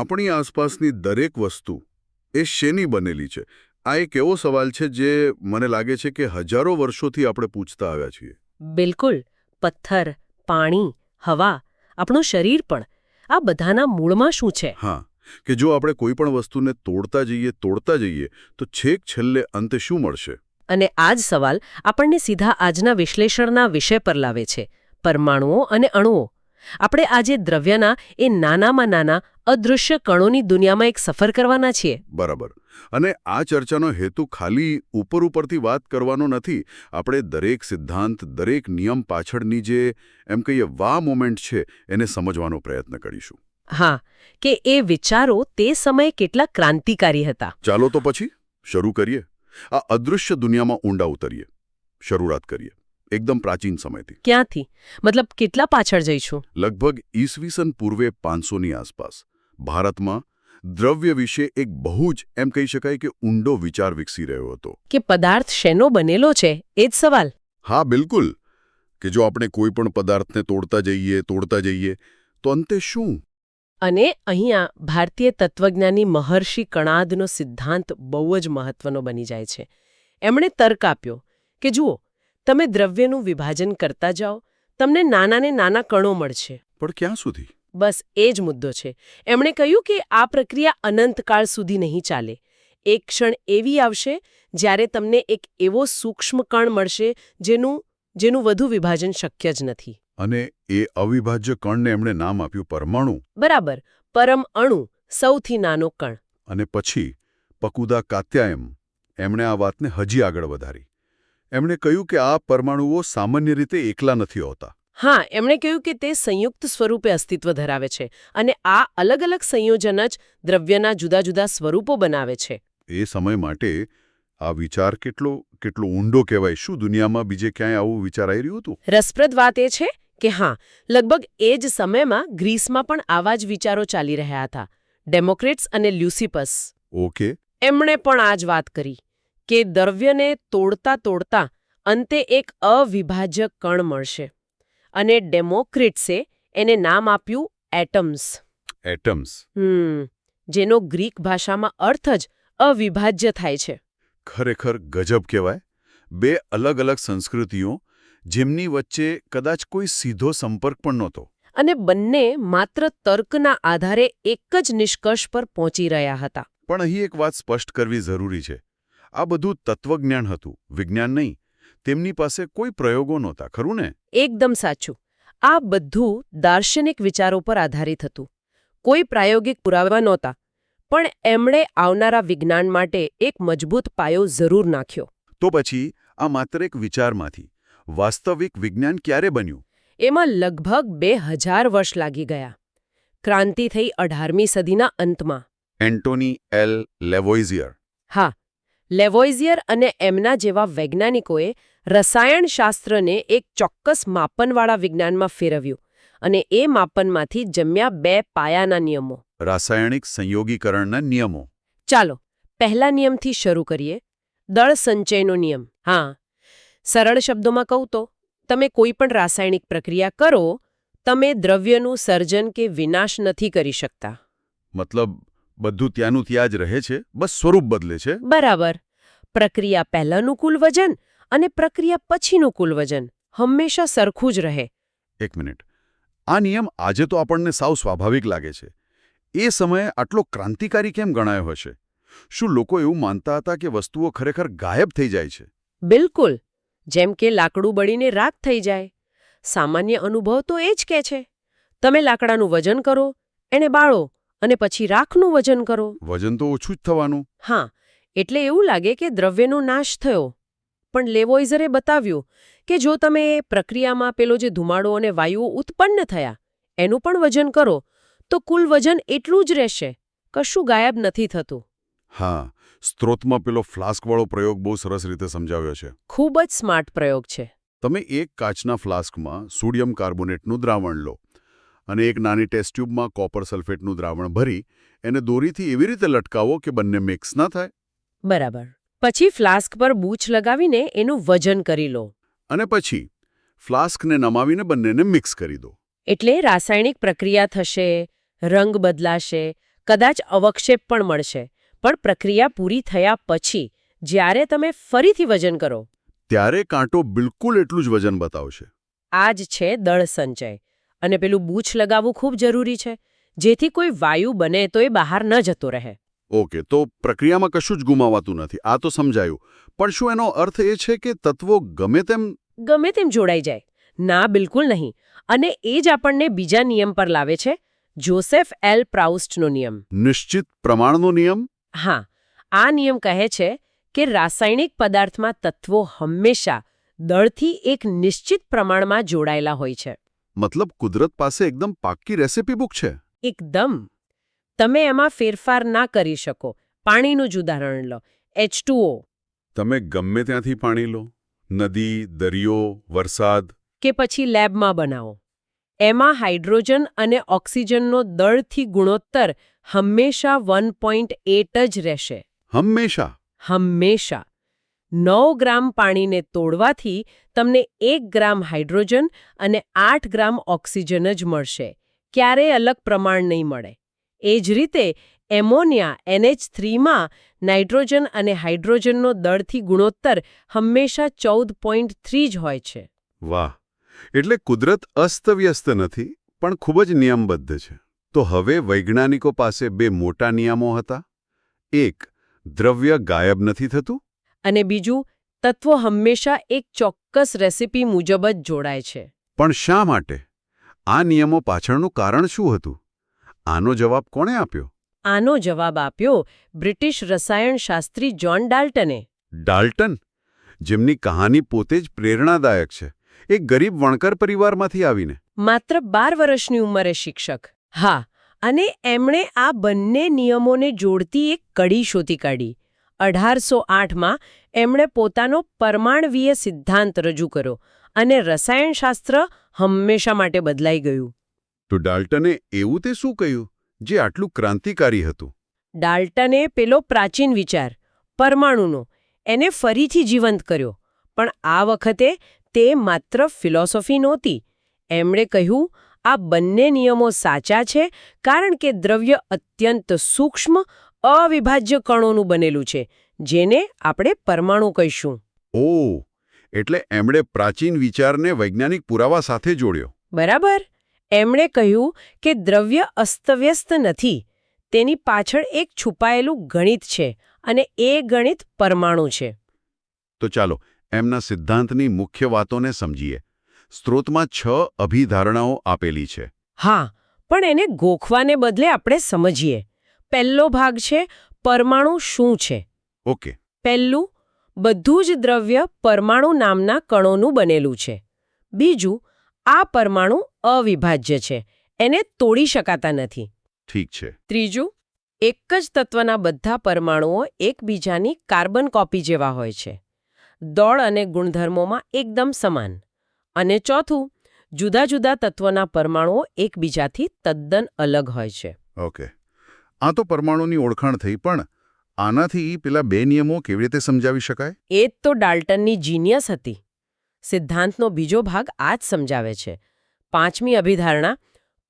આપણી આસપાસની દરેક વસ્તુ એ શેની બનેલી છે? આ એક એવો સવાલ છે જે મને લાગે છે કે હજારો વર્ષોથી આપણે પૂછતા આવ્યા છીએ. બિલકુલ. પથ્થર પાણી હવા આપણું શરીર પણ. આ બધાના મૂળમાં શું છે? હા. કે જો આપણે કોઈ પણ વસ્તુને તોડતા જઈએ તોડતા જઈએ તો છેક છેલ્લે અંતે શું મળશે? અને આ જ સવાલ આપણને સીધા આજના વિશ્લેષણના વિષય પર લાવે છે. પરમાણુઓ અને અણુઓ. આપણે આજે દ્રવ્યના એ નાનામાં નાના અદૃશ્ય કણોની દુનિયામાં એક સફર કરવાના છીએ. બરાબર. અને આ ચર્ચાનો હેતુ ખાલી ઉપર ઉપરથી વાત કરવાનો નથી. આપણે દરેક સિદ્ધાંત દરેક નિયમ પાછળની જે એમ કહીએ વા મોમેન્ટ છે એને સમજવાનો પ્રયત્ન કરીશું. હા કે એ વિચારો તે સમયે કેટલા ક્રાંતિકારી હતા. ચાલો તો પછી શરૂ કરીએ. આ અદૃશ્ય દુનિયામાં ઊંડા ઉતરીએ. શરૂઆત કરીએ. એકદમ પ્રાચીન સમયથી. ક્યાંથી? મતલબ કેટલા પાછળ જઈશું? લગભગ ઈસવીસન પૂર્વે પાંચસોની આસપાસ. ભારતમાં દ્રવ્ય વિશે એક બહુ જ એમ કહી શકાય કે ઊંડો વિચાર વિકસી રહ્યો હતો. કે પદાર્થ શેનો બનેલો છે? એ જ સવાલ. હા બિલકુલ. કે જો આપણે કોઈ પણ પદાર્થને તોડતા જઈએ તોડતા જઈએ તો અંતે શું? અને અહીંયા ભારતીય તત્વજ્ઞાની મહર્ષિ કણાદનો સિદ્ધાંત બહુ જ મહત્વનો બની જાય છે. એમણે તર્ક આપ્યો કે જુઓ તમે દ્રવ્યનું વિભાજન કરતા જાઓ તમને નાનાને નાના કણો મળશે. પણ ક્યાં સુધી? બસ એ જ મુદ્દો છે. એમણે કહ્યું કે આ પ્રક્રિયા અનંતકાળ સુધી નહીં ચાલે. એક ક્ષણ એવી આવશે જ્યારે તમને એક એવો સૂક્ષ્મ કણ મળશે જેનું જેનું વધુ વિભાજન શક્ય જ નથી. અને એ અવિભાજ્ય કણને એમણે નામ આપ્યું પરમાણુ? બરાબર પરમ અણુ સૌથી નાનો કણ. અને પછી પકુદા કાત્યાયમ એમણે આ વાતને હજી આગળ વધારી. એમણે કહ્યું કે આ પરમાણુઓ સામાન્ય રીતે એકલા નથી હોતા. હા એમણે કહ્યું કે તે સંયુક્ત સ્વરૂપે અસ્તિત્વ ધરાવે છે અને આ અલગ અલગ સંયોજન જ દ્રવ્યના જુદા જુદા સ્વરૂપો બનાવે છે. એ સમય માટે આ વિચાર કેટલો કેટલો ઊંડો કહેવાય. શું દુનિયામાં બીજે ક્યાંય આવું વિચારાઈ રહ્યું હતું? રસપ્રદ વાત એ છે કે હા લગભગ એ જ સમયમાં ગ્રીસમાં પણ આવા જ વિચારો ચાલી રહ્યા હતા. ડેમોક્રેટ્સ અને લ્યુસિપસ. ઓકે. એમણે પણ આ જ વાત કરી. કે દ્રવ્યને તોડતા તોડતા અંતે એક અવિભાજ્ય કણ મળશે. અને ડેમોક્રિટ્સે એને નામ આપ્યું એટમ્સ. એટમ્સ. હમ જેનો ગ્રીક ભાષામાં અર્થ જ અવિભાજ્ય થાય છે. ખરેખર ગજબ કહેવાય. બે અલગ અલગ સંસ્કૃતિઓ જેમની વચ્ચે કદાચ કોઈ સીધો સંપર્ક પણ નહોતો. અને બંને માત્ર તર્કના આધારે એક જ નિષ્કર્ષ પર પહોંચી રહ્યા હતા. પણ અહીં એક વાત સ્પષ્ટ કરવી જરૂરી છે. આ બધું તત્વજ્ઞાન હતું વિજ્ઞાન નહીં તેમની પાસે કોઈ પ્રયોગો નહોતા ખરું ને? એકદમ સાચું. આ બધું દાર્શનિક વિચારો પર આધારિત હતું. કોઈ પ્રાયોગિક પુરાવા નહોતા પણ એમણે આવનારા વિજ્ઞાન માટે એક મજબૂત પાયો જરૂર નાખ્યો. તો પછી આ માત્ર એક વિચારમાંથી વાસ્તવિક વિજ્ઞાન ક્યારે બન્યું? એમાં લગભગ બે હજાર વર્ષ લાગી ગયા. ક્રાંતિ થઈ અઢારમી સદીના અંતમાં. Antoine L Lavoisier. હા લેવોઇઝિયર અને એમના જેવા વૈજ્ઞાનિકોએ રસાયણશાસ્ત્રને એક ચોક્કસ માપનવાળા વિજ્ઞાનમાં ફેરવ્યું અને એ માપનમાંથી જમ્યા બે પાયાના નિયમો. રાસાયણિક સંયોગીકરણના નિયમો. ચાલો પહેલા નિયમથી શરૂ કરીએ. દળ સંચયનો નિયમ. હા. સરળ શબ્દોમાં કહું તો તમે કોઈ પણ રાસાયણિક પ્રક્રિયા કરો તમે દ્રવ્યનું સર્જન કે વિનાશ નથી કરી શકતા. મતલબ બધું ત્યાંનું ત્યાં જ રહે છે બસ સ્વરૂપ બદલે છે. બરાબર. પ્રક્રિયા પહેલાંનું કુલ વજન અને પ્રક્રિયા પછીનું કુલ વજન હંમેશા સરખું જ રહે. એક મિનિટ. આ નિયમ આજે તો આપણને સાવ સ્વાભાવિક લાગે છે. એ સમયે આટલો ક્રાંતિકારી કેમ ગણાયો હશે? શું લોકો એવું માનતા હતા કે વસ્તુઓ ખરેખર ગાયબ થઈ જાય છે? બિલકુલ. જેમ કે લાકડું બળીને રાખ થઈ જાય. સામાન્ય અનુભવ તો એ જ કે છે. તમે લાકડાનું વજન કરો એને બાળો. અને પછી રાખનું વજન કરો. વજન તો ઓછું જ થવાનું. હા એટલે એવું લાગે કે દ્રવ્યનો નાશ થયો. પણ લેવોઇઝરે બતાવ્યું કે જો તમે પ્રક્રિયામાં પેલો જે ધુમાડો અને વાયુઓ ઉત્પન્ન થયા એનું પણ વજન કરો તો કુલ વજન એટલું જ રહેશે. કશું ગાયબ નથી થતું. હા સ્ત્રોતમાં પેલો ફ્લાસ્કવાળો પ્રયોગ બહુ સરસ રીતે સમજાવ્યો છે. ખૂબ જ સ્માર્ટ પ્રયોગ છે. તમે એક કાચના ફ્લાસ્કમાં સોડિયમ કાર્બોનેટનું દ્રાવણ લો. અને એક નાની ટેસ્ટ ટ્યુબમાં કોપર સલ્ફેટનું દ્રાવણ ભરી એને દોરીથી એવી રીતે લટકાવો કે બંને મિક્સ ના થાય. બરાબર. પછી ફ્લાસ્ક પર બૂચ લગાવીને એનું વજન કરી લો. અને પછી ફ્લાસ્કને નમાવીને બંનેને મિક્સ કરી દો. એટલે રાસાયણિક પ્રક્રિયા થશે રંગ બદલાશે કદાચ અવક્ષેપ પણ મળશે. પણ પ્રક્રિયા પૂરી થયા પછી જ્યારે તમે ફરીથી વજન કરો. ત્યારે કાંટો બિલકુલ એટલું જ વજન બતાવશે. આ જ છે દળ સંચય. અને પેલું બૂછ લગાવવું ખૂબ જરૂરી છે. જેથી કોઈ વાયુ બને તો એ બહાર ન જતો રહે. ઓકે તો પ્રક્રિયામાં કશું જ ગુમાવાતું નથી. આ તો સમજાયું. પણ શું એનો અર્થ એ છે કે તત્વો ગમે તેમ ગમે તેમ જોડાઈ જાય? ના બિલકુલ નહીં. અને એ જ આપણને બીજા નિયમ પર લાવે છે. Joseph L. પ્રાઉસ્ટનો નિયમ. નિશ્ચિત પ્રમાણનો નિયમ? હા. આ નિયમ કહે છે કે રાસાયણિક પદાર્થમાં તત્વો હંમેશા દળથી એક નિશ્ચિત પ્રમાણમાં જોડાયેલા હોય છે. મતલબ કુદરત પાસે એકદમ પાક્કી રેસીપી બુક છે. એકદમ. તમે એમાં ફેરફાર ના કરી શકો. પાણીનું જ ઉદાહરણ લો. એચ તમે ગમે ત્યાંથી પાણી લો. નદી દરિયો વરસાદ. કે પછી લેબમાં બનાવો. એમાં હાઇડ્રોજન અને ઓક્સિજનનો દળથી ગુણોત્તર હંમેશા વન જ રહેશે. હંમેશા. હંમેશા. નવ ગ્રામ પાણીને તોડવાથી તમને એક ગ્રામ હાઇડ્રોજન અને આઠ ગ્રામ ઓક્સિજન જ મળશે. ક્યારેય અલગ પ્રમાણ નહીં મળે. એ જ રીતે, એમોનિયા, એનએચ થ્રીમાં નાઇટ્રોજન અને હાઇડ્રોજનનો દળથી ગુણોત્તર હંમેશા ચૌદ પોઈન્ટ થ્રી જ હોય છે. વાહ! એટલે કુદરત અસ્તવ્યસ્ત નથી, પણ ખૂબ જ નિયમબદ્ધ છે. તો હવે વૈજ્ઞાનિકો પાસે બે મોટા નિયમો હતા. એક, દ્રવ્ય ગાયબ નથી થતું અને બીજું તત્વો હંમેશા એક ચોક્કસ રેસિપી મુજબ જ જોડાય છે. પણ શા માટે? આ નિયમો પાછળનું કારણ શું હતું? આનો જવાબ કોણે આપ્યો? આનો જવાબ આપ્યો બ્રિટિશ રસાયણશાસ્ત્રી જ્હોન ડાલ્ટને. ડાલ્ટન? જેમની કહાની પોતે જ પ્રેરણાદાયક છે. એક ગરીબ વણકર પરિવારમાંથી આવીને. માત્ર બાર વર્ષની ઉંમરે શિક્ષક. હા અને એમણે આ બંને નિયમોને જોડતી એક કડી શોધી કાઢી. અઢારસો આઠમાં એમણે પોતાનો પરમાણવીય સિદ્ધાંત રજૂ કર્યો અને રસાયણશાસ્ત્ર હંમેશા માટે બદલાઈ ગયું. તો ડાલ્ટને એવું તે શું કહ્યું જે આટલું ક્રાંતિકારી હતું? ડાલ્ટને પેલો પ્રાચીન વિચાર પરમાણુનો એને ફરીથી જીવંત કર્યો પણ આ વખતે તે માત્ર ફિલોસોફી નહોતી. એમણે કહ્યું આ બંને નિયમો સાચા છે કારણ કે દ્રવ્ય અત્યંત સૂક્ષ્મ અવિભાજ્ય કણોનું બનેલું છે જેને આપણે પરમાણુ કહીશું. ઓ એટલે એમણે પ્રાચીન વિચારને વૈજ્ઞાનિક પુરાવા સાથે જોડ્યો. બરાબર. એમણે કહ્યું કે દ્રવ્ય અસ્તવ્યસ્ત નથી તેની પાછળ એક છુપાયેલું ગણિત છે અને એ ગણિત પરમાણુ છે. તો ચાલો એમના સિદ્ધાંતની મુખ્ય વાતોને સમજીએ. સ્ત્રોતમાં છ અભિધારણાઓ આપેલી છે. હા પણ એને ગોખવાને બદલે આપણે સમજીએ. પહેલો ભાગ છે પરમાણુ શું છે? ઓકે. પહેલું બધું જ દ્રવ્ય પરમાણુ નામના કણોનું બનેલું છે. બીજું આ પરમાણુ અવિભાજ્ય છે એને તોડી શકાતા નથી. ઠીક છે. ત્રીજું એક જ તત્વના બધા પરમાણુઓ એકબીજાની કાર્બન કોપી જેવા હોય છે. દોડ અને ગુણધર્મોમાં એકદમ સમાન. અને ચોથું જુદા જુદા તત્વના પરમાણુઓ એકબીજાથી તદ્દન અલગ હોય છે. ઓકે. આ તો પરમાણુની ઓળખાણ થઈ પણ આનાથી પેલા બે નિયમો કેવી રીતે સમજાવી શકાય? એ જ તો ડાલ્ટનની જીનિયસ હતી. સિદ્ધાંતનો બીજો ભાગ આ જ સમજાવે છે. પાંચમી અભિધારણા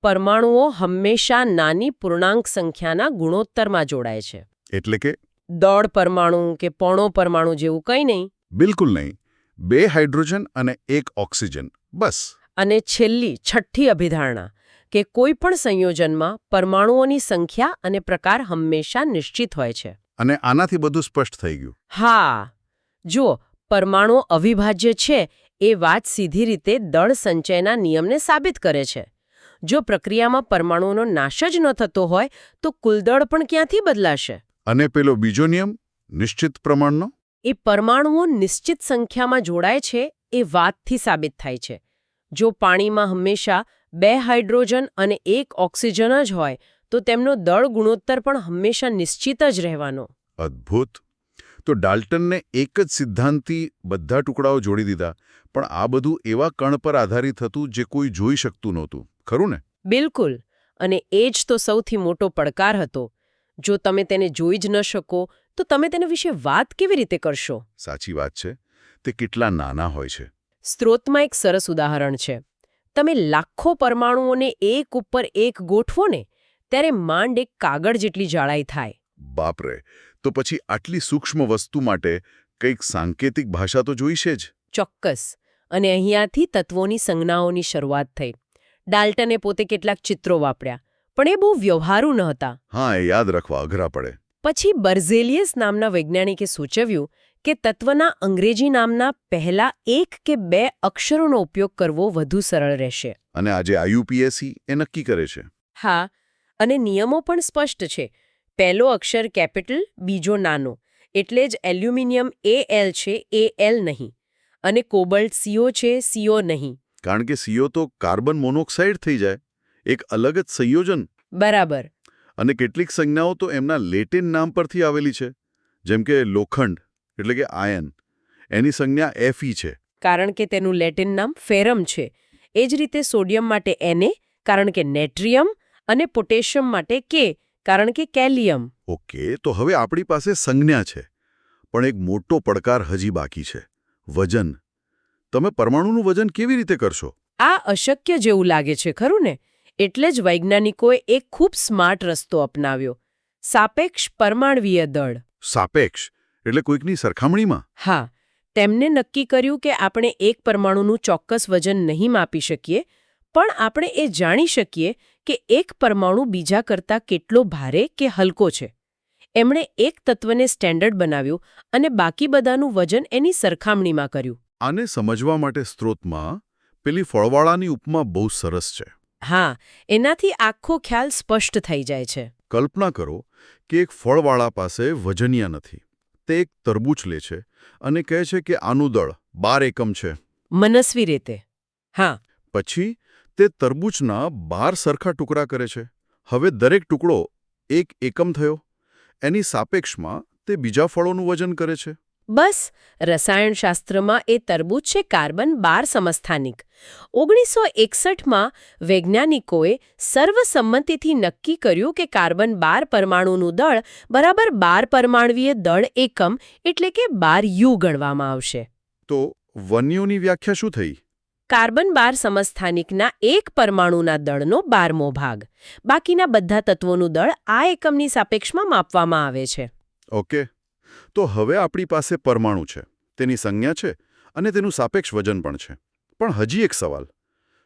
પરમાણુઓ હંમેશા નાની પૂર્ણાંક સંખ્યાના ગુણોત્તરમાં જોડાય છે. એટલે કે? દોડ પરમાણુ કે પોણો પરમાણુ જેવું કંઈ નહીં. બિલકુલ નહીં. બે હાઇડ્રોજન અને એક ઓક્સિજન. બસ. અને છેલ્લી છઠ્ઠી અભિધારણા કે કોઈ પણ સંયોજનમાં પરમાણુઓની સંખ્યા અને પ્રકાર હંમેશા નિશ્ચિત હોય છે. અને આનાથી બધું સ્પષ્ટ થઈ ગયું. હા. જુઓ પરમાણુ અવિભાજ્ય છે એ વાત સીધી રીતે દળ સંચયના નિયમને સાબિત કરે છે. જો પ્રક્રિયામાં પરમાણુઓનો નાશ જ ન થતો હોય તો કુલદળ પણ ક્યાંથી બદલાશે? અને પેલો બીજો નિયમ નિશ્ચિત પ્રમાણનો? એ પરમાણુઓ નિશ્ચિત સંખ્યામાં જોડાય છે એ વાતથી સાબિત થાય છે. જો પાણીમાં હંમેશા બે હાઇડ્રોજન અને એક ઓક્સિજન જ હોય તો તેમનો દળ ગુણોત્તર પણ હંમેશા નિશ્ચિત જ રહેવાનો. અદ્ભુત. તો ડાલ્ટનને એક જ સિદ્ધાંતથી બધા ટુકડાઓ જોડી દીધા પણ આ બધું એવા કણ પર આધારિત હતું જે કોઈ જોઈ શકતું નહોતું. ખરું ને? બિલકુલ. અને એ જ તો સૌથી મોટો પડકાર હતો. જો તમે તેને જોઈ જ ન શકો તો તમે તેના વિશે વાત કેવી રીતે કરશો? સાચી વાત છે. તે કેટલા નાના હોય છે. સ્ત્રોતમાં એક સરસ ઉદાહરણ છે. તમે લાખો પરમાણુઓને એક ઉપર એક ગોઠવો ને ત્યારે માંડ એક કાગળ જેટલી જાડાઈ થાય. બાપરે તો પછી આટલી સૂક્ષ્મ વસ્તુ માટે કંઈક સાંકેતિક ભાષા તો જોઈશે જ. ચોક્કસ. અને અહીંયાથી તત્વોની સંજ્ઞાઓની શરૂઆત થઈ. ડાલ્ટને પોતે કેટલાક ચિત્રો વાપર્યા પણ એ બહુ વ્યવહારુ ન હતા હા એ યાદ રાખવા અઘરા પડે. પછી બર્ઝેલિયસ નામના વૈજ્ઞાનિકે સૂચવ્યું કે તત્વના અંગ્રેજી નામના પહેલા એક કે બે અક્ષરોનો ઉપયોગ કરવો વધુ સરળ રહેશે. અને આજે આઈયુપીએસસી એ નક્કી કરે છે. હા અને નિયમો પણ સ્પષ્ટ છે. પહેલો અક્ષર કેપિટલ બીજો નાનો. એટલે જ એલ્યુમિનિયમ એ એલ છે એ એલ નહીં. અને કોબલ્ટ સીઓ છે સીઓ નહીં. કારણ કે સીઓ તો કાર્બન મોનોક્સાઇડ થઈ જાય. એક અલગ જ સંયોજન. બરાબર. અને કેટલીક સંજ્ઞાઓ તો એમના લેટિન નામ પરથી આવેલી છે. જેમ કે લોખંડ. એટલે કે આયન એની સંજ્ઞા એફઈ છે. કારણ કે તેનું લેટિન નામ ફેરમ છે. એ જ રીતે સોડિયમ માટે એને કારણ કે નેટ્રિયમ અને પોટેશિયમ માટે કે કારણ કે કેલિયમ. ઓકે તો હવે આપણી પાસે સંજ્ઞા છે. પણ એક મોટો પડકાર હજી બાકી છે. વજન. તમે પરમાણુનું વજન કેવી રીતે કરશો? આ અશક્ય જેવું લાગે છે ખરું ને? એટલે જ વૈજ્ઞાનિકોએ એક ખૂબ સ્માર્ટ રસ્તો અપનાવ્યો. સાપેક્ષ પરમાણવીય દળ. સાપેક્ષ. એટલે કોઈકની સરખામણીમાં? હા તેમને નક્કી કર્યું કે આપણે એક પરમાણુનું ચોક્કસ વજન નહીં માપી શકીએ પણ આપણે એ જાણી શકીએ કે એક પરમાણુ બીજા કરતાં કેટલો ભારે કે હલકો છે. એમણે એક તત્વને સ્ટેન્ડર્ડ બનાવ્યું અને બાકી બધાનું વજન એની સરખામણીમાં કર્યું. આને સમજવા માટે સ્ત્રોતમાં પેલી ફળવાળાની ઉપમા બહુ સરસ છે. હા એનાથી આખો ખ્યાલ સ્પષ્ટ થઈ જાય છે. કલ્પના કરો કે એક ફળવાળા પાસે વજનિયા નથી. તે એક તરબૂચ લે છે અને કહે છે કે આનું દળ બાર એકમ છે. મનસ્વી રીતે. હા. પછી તે તરબૂચના બાર સરખા ટુકડા કરે છે. હવે દરેક ટુકડો એક એકમ થયો. એની સાપેક્ષમાં તે બીજા ફળોનું વજન કરે છે. બસ રસાયણશાસ્ત્રમાં એ તરબૂચ છે કાર્બન બાર સમસ્થાનિક. ઓગણીસો એકસઠમાં વૈજ્ઞાનિકોએ સર્વસંમતિથી નક્કી કર્યું કે કાર્બન બાર પરમાણુનું દળ બરાબર બાર પરમાણવીય દળ એકમ એટલે કે બાર યુ ગણવામાં આવશે. તો વન્યુની વ્યાખ્યા શું થઈ? કાર્બન બાર સમસ્થાનિકના એક પરમાણુના દળનો બારમો ભાગ. બાકીના બધા તત્વોનું દળ આ એકમની સાપેક્ષમાં માપવામાં આવે છે. ઓકે. તો હવે આપણી પાસે પરમાણુ છે. તેની સંજ્ઞા છે અને તેનું સાપેક્ષ વજન પણ છે. પણ હજી એક સવાલ.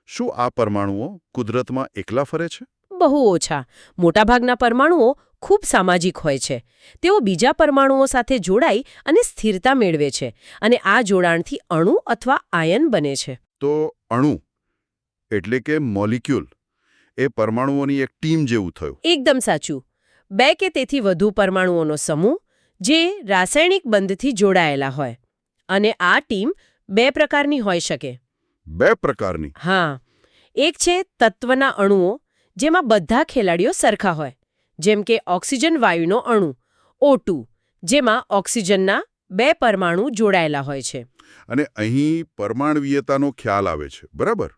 શું આ પરમાણુઓ કુદરતમાં એકલા ફરે છે? બહુ ઓછા. મોટાભાગના પરમાણુઓ ખૂબ સામાજિક હોય છે. તેઓ બીજા પરમાણુઓ સાથે જોડાઈ અને સ્થિરતા મેળવે છે અને આ જોડાણથી અણુ અથવા આયન બને છે. તો અણુ એટલે કે મોલિક્યુલ એ પરમાણુઓની એક ટીમ જેવું થયું. એકદમ સાચું. બે કે તેથી વધુ પરમાણુઓનો સમૂહ જે રાસાયણિક બંધથી જોડાયેલા હોય અને આ ટીમ બે પ્રકારની હોઈ શકે. બે પ્રકારની? હા. એક છે તત્વના અણુઓ જેમાં બધા ખેલાડીઓ સરખા હોય જેમ કે ઓક્સિજન વાયુનો અણુ ઓ જેમાં ઓક્સિજનના બે પરમાણુ જોડાયેલા હોય છે. અને અહીં પરમાણવીયતાનો ખ્યાલ આવે છે બરાબર?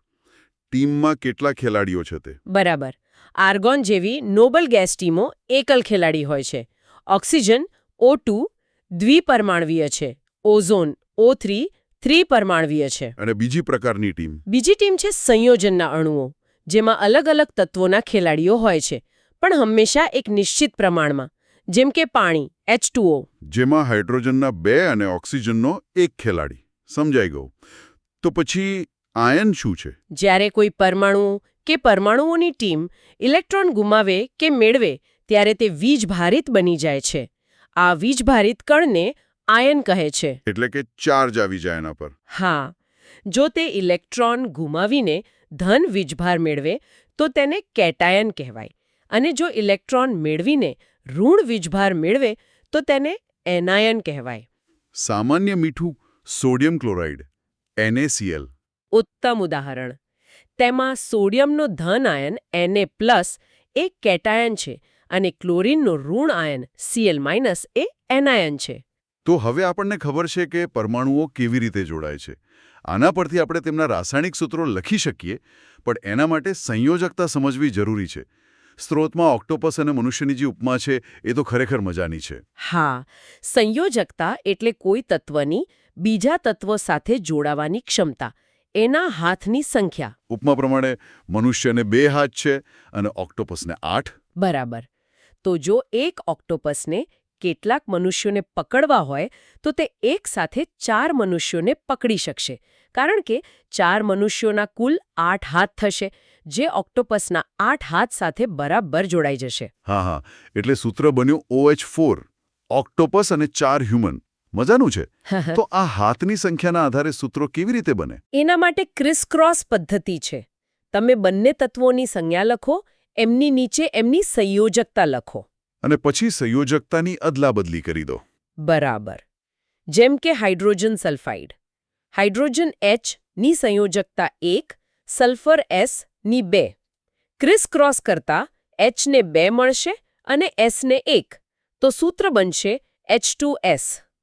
ટીમમાં કેટલા ખેલાડીઓ છે તે? બરાબર. આર્ગોન જેવી નોબલ ગેસ ટીમો એકલ ખેલાડી હોય છે. ઓક્સિજન O2 દ્વિપરમાણવીય છે. ઓઝોન ઓ થ્રી ત્રિપરમાણવીય છે. અને બીજી પ્રકારની ટીમ? બીજી ટીમ છે સંયોજનના અણુઓ જેમાં અલગ અલગ તત્વોના ખેલાડીઓ હોય છે પણ હંમેશા એક નિશ્ચિત પ્રમાણમાં જેમ કે પાણી એચ જેમાં હાઇડ્રોજનના બે અને ઓક્સિજનનો એક ખેલાડી. સમજાઈ ગયું. તો પછી આયન શું છે? જ્યારે કોઈ પરમાણુ કે પરમાણુઓની ટીમ ઇલેક્ટ્રોન ગુમાવે કે મેળવે ત્યારે તે વીજભારિત બની જાય છે. આ વીજભારિત કણને આયન કહે છે. એટલે કે ચાર્જ આવી જાય એના પર. હા. જો તે ઇલેક્ટ્રોન ગુમાવીને ધન વીજભાર મેળવે તો તેને કેટાયન કહેવાય. અને જો ઇલેક્ટ્રોન મેળવીને ઋણ વીજભાર મેળવે તો તેને એનાયન કહેવાય. સામાન્ય મીઠું સોડિયમ ક્લોરાઇડ NaCl ઉત્તમ ઉદાહરણ. તેમાં સોડિયમનો ધન આયન Na પ્લસ એ કેટાયન છે. અને ક્લોરીનનો ઋણ આયન Cl માઇનસ એ એનાયન છે. તો હવે આપણને ખબર છે કે પરમાણુઓ કેવી રીતે જોડાય છે. આના પરથી આપણે તેમના રાસાયણિક સૂત્રો લખી શકીએ પણ એના માટે સંયોજકતા સમજવી જરૂરી છે. સ્ત્રોતમાં ઓક્ટોપસ અને મનુષ્યની જે ઉપમા છે એ તો ખરેખર મજાની છે. હા સંયોજકતા એટલે કોઈ તત્વની બીજા તત્વ સાથે જોડાવાની ક્ષમતા એના હાથની સંખ્યા. ઉપમા પ્રમાણે મનુષ્યને બે હાથ છે અને ઓક્ટોપસને આઠ. બરાબર. તો જો એક ઓક્ટોપસને કેટલાક મનુષ્યોને પકડવા હોય તો તે એક સાથે ચાર મનુષ્યોને પકડી શકશે. કારણ કે ચાર મનુષ્યોના કુલ આઠ હાથ થશે જે ઓક્ટોપસના આઠ હાથ સાથે બરાબર જોડાઈ જશે. હા હા. એટલે સૂત્ર બન્યું ઓએચ ફોર ઓક્ટોપસ અને ચાર હ્યુમન. મજાનું છે? તો આ હાથની સંખ્યાના આધારે સૂત્રો કેવી રીતે બને? એના માટે ક્રિસ ક્રોસ પદ્ધતિ છે. તમે બંને તત્વોની સંજ્ઞા લખો એમની નીચે એમની સંયોજકતા લખો. અને પછી સંયોજકતાની અદલાબદલી કરી દો. બરાબર. જેમ કે હાઇડ્રોજન સલ્ફાઇડ. હાઇડ્રોજન એચની સંયોજકતા એક સલ્ફર એસની બે. ક્રિસ ક્રોસ કરતા એચને બે મળશે અને એસને એક. તો સૂત્ર બનશે એચ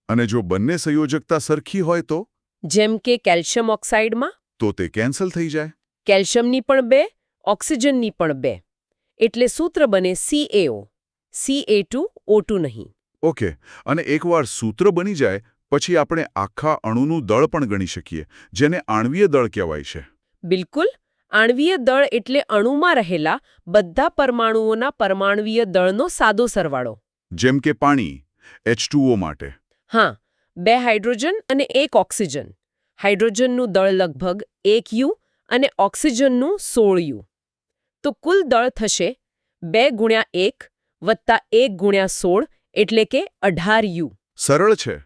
અને જો બંને સંયોજકતા સરખી હોય તો? જેમ કે કેલ્શિયમ ઓક્સાઇડમાં? તો તે કેન્સલ થઈ જાય. કેલ્શિયમની પણ બે ઓક્સિજનની પણ બે. એટલે સૂત્ર બને CaO સીએ ટુ O2 નહીં. ઓકે અને એકવાર સૂત્ર બની જાય પછી આપણે આખા અણુનું દળ પણ ગણી શકીએ જેને આણ્વીય દળ કહેવાય છે. બિલકુલ. આણ્વીય દળ એટલે અણુમાં રહેલા બધા પરમાણુઓના પરમાણવીય દળનો સાદો સરવાળો. જેમ કે પાણી H2O માટે. હા બે હાઇડ્રોજન અને એક ઓક્સિજન. હાઇડ્રોજનનું દળ લગભગ એક યુ અને ઓક્સિજનનું સોળ યુ. તો કુલ દળ થશે બે ગુણ્યા એક વત્તા એક ગુણ્યા સોળ એટલે કે અઢાર યુ. સરળ છે.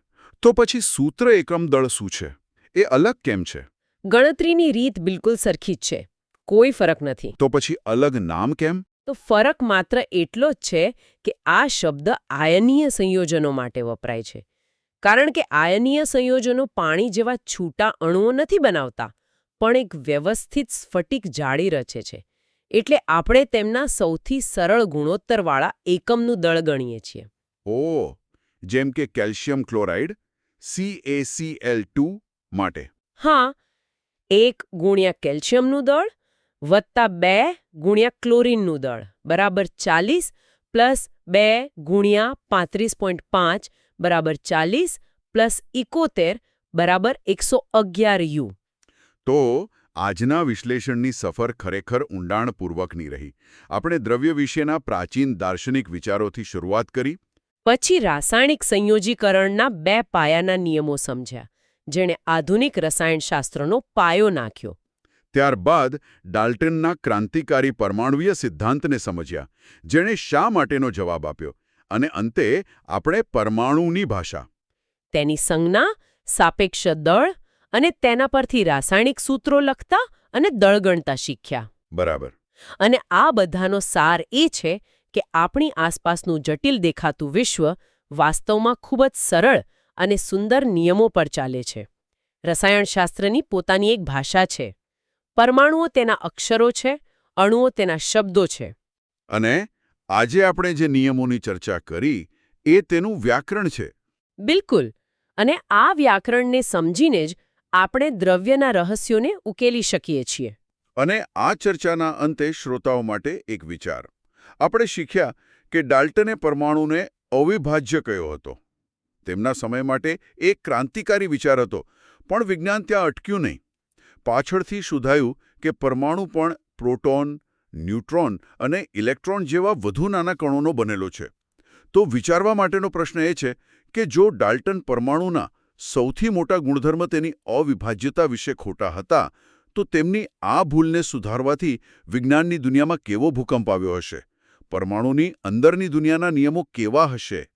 તો પછી સૂત્ર એકમ દળ શું છે? એ અલગ કેમ છે? ગણતરીની રીત બિલકુલ સરખી જ છે. કોઈ ફરક નથી. તો પછી અલગ નામ કેમ? તો ફરક માત્ર એટલો જ છે કે આ શબ્દ આયનીય સંયોજનો માટે વપરાય છે. કારણ કે આયનીય સંયોજનો પાણી જેવા છૂટા અણુઓ નથી બનાવતા પણ એક વ્યવસ્થિત સ્ફટિક જાળી રચે છે. એટલે આપણે તેમના સૌથી સરળ ગુણોત્તરવાળા એકમનું દળ ગણીએ છીએ. ઓ જેમ કે કેલ્શિયમ ક્લોરાઇડ CaCl2 માટે. હા એક ગુણ્યા કેલ્શિયમનું દળ વત્તા બે ગુણ્યા ક્લોરીનનું દળ બરાબર ચાલીસ પ્લસ બે ગુણ્યા પાંત્રીસ પોઈન્ટ પાંચ બરાબર ચાલીસ પ્લસ ઇકોતેર બરાબર એકસો અગિયાર યુ. તો આજના વિશ્લેષણની સફર ખરેખર ઊંડાણપૂર્વકની રહી. આપણે દ્રવ્ય વિશેના પ્રાચીન દાર્શનિક વિચારોથી શરૂઆત કરી. પછી રાસાયણિક સંયોજીકરણના બે પાયાના નિયમો સમજ્યા જેણે આધુનિક રસાયણશાસ્ત્રનો પાયો નાખ્યો. ત્યારબાદ ડાલ્ટનના ક્રાંતિકારી પરમાણુય સિદ્ધાંતને સમજ્યા જેણે શા માટેનો જવાબ આપ્યો અને અંતે આપણે પરમાણુની ભાષા. તેની સંજ્ઞા સાપેક્ષ દળ અને તેના પરથી રાસાયણિક સૂત્રો લખતા અને દળ ગણતા શીખ્યા. બરાબર. અને આ બધાનો સાર એ છે કે આપણી આસપાસનું જટિલ દેખાતું વિશ્વ વાસ્તવમાં ખૂબ જ સરળ અને સુંદર નિયમો પર ચાલે છે. રસાયણશાસ્ત્રની પોતાની એક ભાષા છે. પરમાણુઓ તેના અક્ષરો છે અણુઓ તેના શબ્દો છે. અને આજે આપણે જે નિયમોની ચર્ચા કરી એ તેનું વ્યાકરણ છે. બિલકુલ. અને આ વ્યાકરણને સમજીને જ આપણે દ્રવ્યના રહસ્યોને ઉકેલી શકીએ છીએ. અને આ ચર્ચાના અંતે શ્રોતાઓ માટે એક વિચાર. આપણે શીખ્યા કે ડાલ્ટને પરમાણુને અવિભાજ્ય કયો હતો. તેમના સમય માટે એક ક્રાંતિકારી વિચાર હતો, પણ વિજ્ઞાન ત્યાં અટક્યું નહીં. પાછળથી શોધાયું કે પરમાણુ પણ પ્રોટોન, ન્યુટ્રોન અને ઇલેક્ટ્રોન જેવા વધુ નાના કણોનો બનેલો છે. તો વિચારવા માટેનો પ્રશ્ન એ છે કે જો ડાલ્ટન પરમાણુના સૌથી મોટા ગુણધર્મ તેની અવિભાજ્યતા વિશે ખોટા હતા, તો તેમની આ ભૂલને સુધારવાથી વિજ્ઞાનની દુનિયામાં કેવો ભૂકંપ આવ્યો હશે? પરમાણુની અંદરની દુનિયાના નિયમો કેવા હશે?